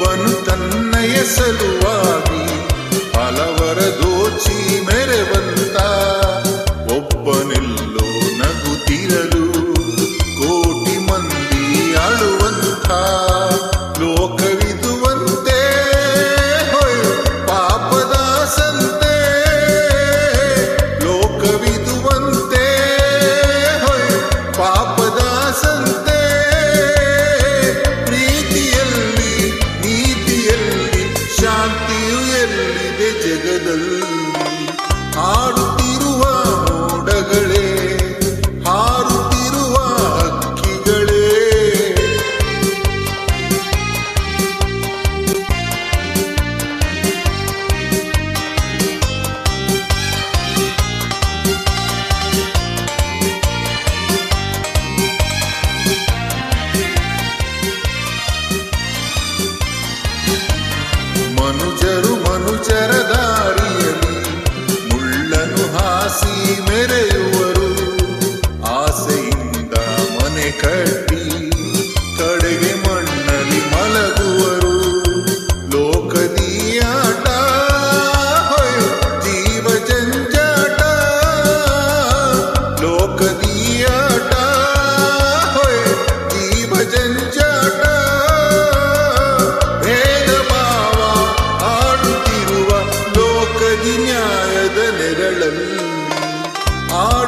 ಒಬ್ಬನು ತನ್ನಯ ಸಲುವಾಗಿ మనుచరు మనుచరద ന്യായത നിരളൽ. ആ